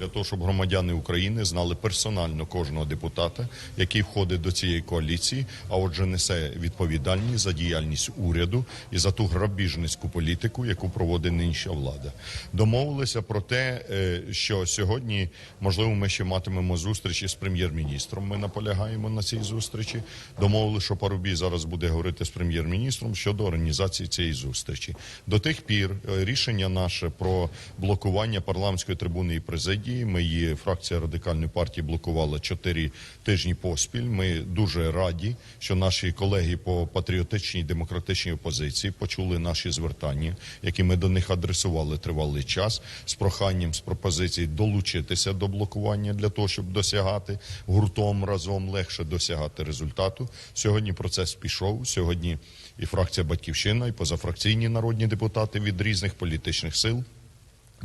для того, щоб громадяни України знали персонально кожного депутата, який входить до цієї коаліції, а отже, несе відповідальність за діяльність уряду і за ту грабіжницьку політику, яку проводить нинішня влада. Домовилися про те, е, що сьогодні можливо ми ще матимемо зустрічі з прем'єр-міністром. Ми наполягаємо на цій зустрічі. Домовили, що Парубій зараз буде говорити з прем'єр-міністром щодо організації цієї зустрічі. До тих пір е, рішення наше про блокування парламентської трибуни і президії. Ми її фракція радикальної партії блокувала чотири тижні поспіль. Ми дуже раді, що наші колеги по патріотичній демократичній опозиції почули наші звертання, які ми до них адресували тривалий час з проханням з пропозицій долучитися до блокування для того, щоб досягати гуртом разом легше досягати результату. Сьогодні процес пішов. Сьогодні і фракція Батьківщина, і позафракційні народні депутати від різних політичних сил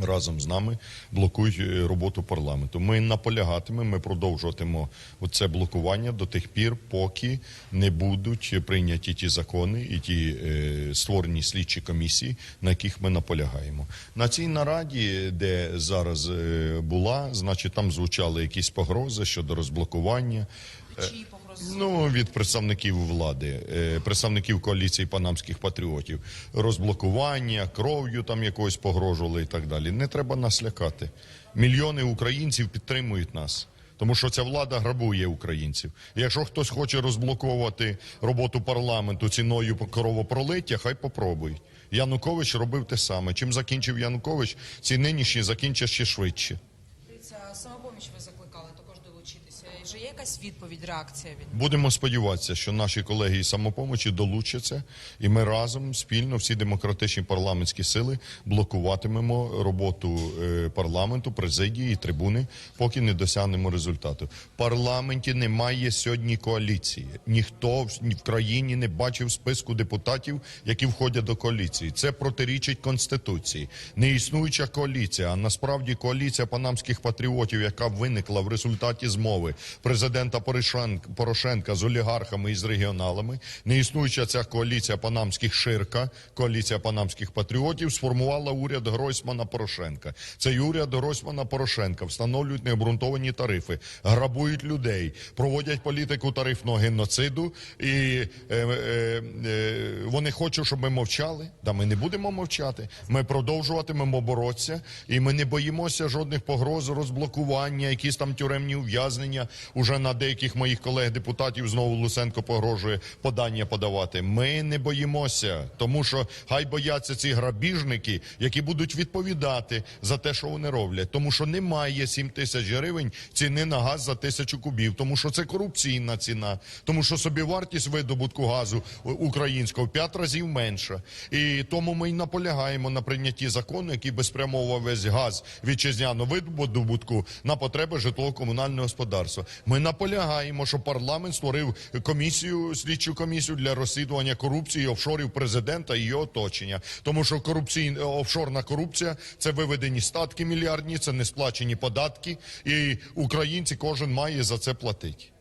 разом з нами блокують е, роботу парламенту. Ми наполягатимемо, ми продовжуватимемо це блокування до тих пір, поки не будуть прийняті ті закони і ті е, створені слідчі комісії, на яких ми наполягаємо. На цій нараді, де зараз е, була, значить, там звучали якісь погрози щодо розблокування. Чиї погрози? Ну, від представників влади, е, представників коаліції панамських патріотів, розблокування, кров'ю там якось погрожували і так далі. Не треба нас лякати. Мільйони українців підтримують нас. Тому що ця влада грабує українців. І Якщо хтось хоче розблоковувати роботу парламенту ціною кровопролиття, хай попробують. Янукович робив те саме. Чим закінчив Янукович, ці нинішні закінчать ще швидше. Дивіться, самопоміч ви закликали також долучитися. Вже є якась відповідь, реакція від Будемо сподіватися, що наші колеги із самопомочі долучаться, і ми разом спільно всі демократичні парламентські сили блокуватимемо роботу е, парламенту, президії і трибуни, поки не досягнемо результату. В парламенті немає сьогодні коаліції. Ніхто в країні не бачив списку депутатів, які входять до коаліції. Це протирічить конституції. Не існуюча коаліція, а насправді коаліція панамських патріотів, яка виникла в результаті змови президента Порошенка, з олігархами і з регіоналами. Не існуюча ця коаліція панамських ширка, коаліція панамських патріотів, сформувала уряд Гройсмана Порошенка. Цей уряд Гройсмана Порошенка встановлюють необґрунтовані тарифи, грабують людей, проводять політику тарифного геноциду, і е, е, е, вони хочуть, щоб ми мовчали. Да ми не будемо мовчати. Ми продовжуватимемо боротися, і ми не боїмося жодних погроз, розблокування, якісь там тюремні ув'язнення. Уже на деяких моїх колег-депутатів знову Луценко погрожує подання подавати. Ми не боїмося, тому що хай бояться ці грабіжники, які будуть відповідати за те, що вони роблять. Тому що немає 7 тисяч гривень ціни на газ за тисячу кубів, тому що це корупційна ціна, тому що собівартість видобутку газу українського 5 разів менша. І тому ми й наполягаємо на прийнятті закону, який би спрямовував весь газ вітчизняного видобутку на потреби житлово-комунального господарства. Ми наполягаємо, що парламент створив комісію, слідчу комісію для розслідування корупції офшорів президента і його оточення. Тому що корупційна офшорна корупція це виведені статки мільярдні, це не сплачені податки, і українці кожен має за це платити.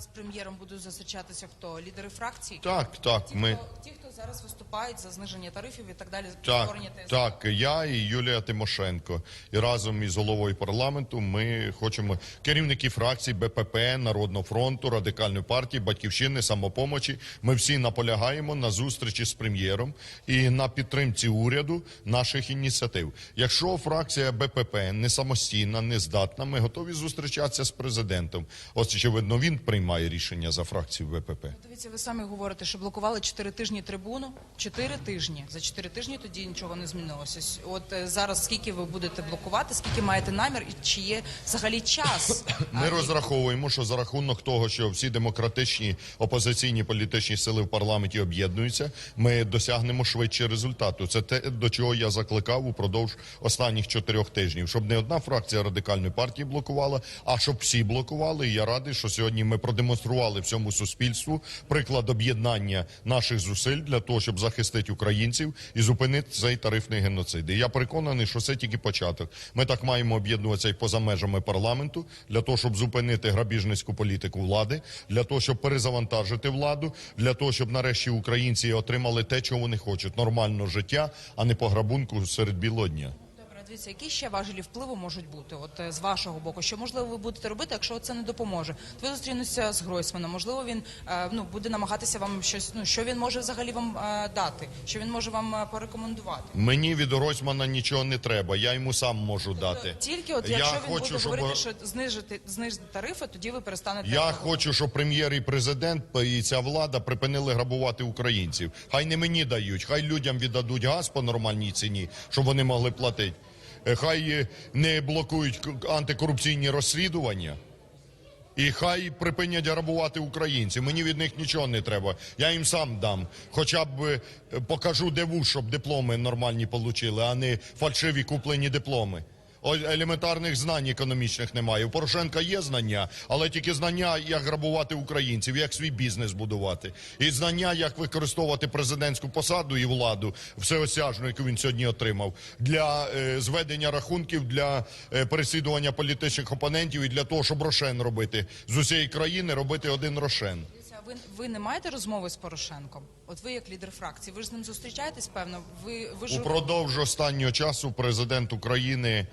З прем'єром будуть зустрічатися хто? Лідери фракцій? Так, так, Ті, ми. хто, ті, хто зараз виступають за зниження тарифів і так далі, Так, так, я і Юлія Тимошенко. І разом із головою парламенту ми хочемо керівники фракцій БПП, Народного фронту, Радикальної партії, Батьківщини, самопомочі. Ми всі наполягаємо на зустрічі з прем'єром і на підтримці уряду наших ініціатив. Якщо фракція БПП не самостійна, не здатна, ми готові зустрічатися з президентом. Ось очевидно, він приймає рішення за фракцію БПП. Дивіться, ви самі говорите, що блокували 4 тижні трибуну. 4 тижні. За 4 тижні тоді нічого не змінилося. От е, зараз скільки ви будете блокувати, скільки маєте намір і чи є взагалі час? Ми А, розраховуємо, що за рахунок того, що всі демократичні опозиційні політичні сили в парламенті об'єднуються, ми досягнемо швидше результату. Це те, до чого я закликав упродовж останніх чотирьох тижнів, щоб не одна фракція радикальної партії блокувала, а щоб всі блокували. І я радий, що сьогодні ми продемонстрували всьому суспільству приклад об'єднання наших зусиль для того, щоб захистити українців і зупинити цей тарифний геноцид. І я переконаний, що це тільки початок. Ми так маємо об'єднуватися і поза межами парламенту для того, щоб зупинити грабіжницьку політику влади, для того, щоб перезавантажити владу, для того, щоб нарешті українці отримали те, чого вони хочуть нормального життя, а не пограбунку серед білого дня. Дивіться, які ще важелі впливу можуть бути, от е, з вашого боку, що можливо ви будете робити, якщо це не допоможе? Ви зустрінуться з Гройсманом, можливо, він е, ну буде намагатися вам щось. Ну що він може взагалі вам е, дати, що він може вам порекомендувати. Мені від Гройсмана нічого не треба, я йому сам можу дати. Тобто Тільки от Я якщо він хочу, буде щоб- говорити, що знижити знижити тарифи, тоді ви перестанете. Я реагувати. хочу, щоб прем'єр і президент і ця влада припинили грабувати українців. Хай не мені дають, хай людям віддадуть газ по нормальній ціні, щоб вони могли платити. Е, Хай е, не блокують антикорупційні розслідування. І хай припинять грабувати українців. Мені від них нічого не треба. Я їм сам дам. Хоча б е, покажу деву, щоб дипломи нормальні отримали, а не фальшиві куплені дипломи. Елементарних знань економічних немає. У Порошенка є знання, але тільки знання, як грабувати українців, як свій бізнес будувати. І знання, як використовувати президентську посаду і владу всеосяжну, яку він сьогодні отримав, для е, зведення рахунків, для е, переслідування політичних опонентів і для того, щоб рошен робити з усієї країни, робити один рошен. Ви, ви не маєте розмови з Порошенком? От ви як лідер фракції, ви ж з ним зустрічаєтесь, певно. Ви ви ж Упродовж останнього часу президент України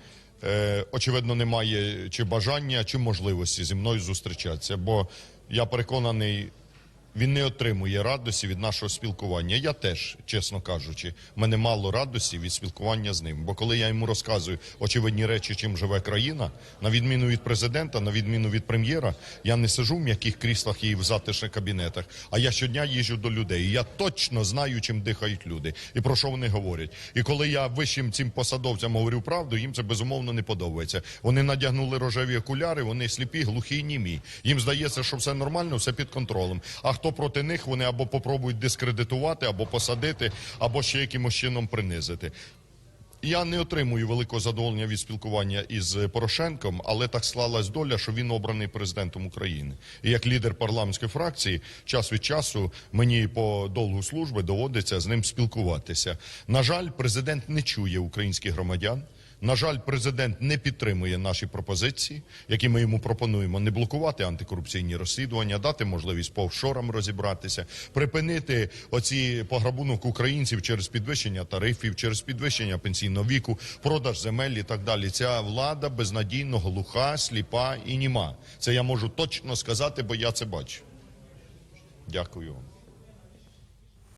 е, очевидно не має чи бажання, чи можливості зі мною зустрічатися, бо я переконаний. Він не отримує радості від нашого спілкування. Я теж, чесно кажучи, мене мало радості від спілкування з ним. Бо коли я йому розказую очевидні речі, чим живе країна, на відміну від президента, на відміну від прем'єра, я не сижу в м'яких кріслах і в затишних кабінетах. А я щодня їжджу до людей. І я точно знаю, чим дихають люди і про що вони говорять. І коли я вищим цим посадовцям говорю правду, їм це безумовно не подобається. Вони надягнули рожеві окуляри, вони сліпі, глухі, німі. Їм здається, що все нормально, все під контролем. А хто проти них, вони або попробують дискредитувати, або посадити, або ще якимось чином принизити. Я не отримую великого задоволення від спілкування із Порошенком, але так склалась доля, що він обраний президентом України. І як лідер парламентської фракції, час від часу мені по довгу служби доводиться з ним спілкуватися. На жаль, президент не чує українських громадян. На жаль, президент не підтримує наші пропозиції, які ми йому пропонуємо: не блокувати антикорупційні розслідування, дати можливість по офшорам розібратися, припинити оці пограбунок українців через підвищення тарифів, через підвищення пенсійного віку, продаж земель і так далі. Ця влада безнадійно глуха, сліпа і німа. Це я можу точно сказати, бо я це бачу. Дякую вам.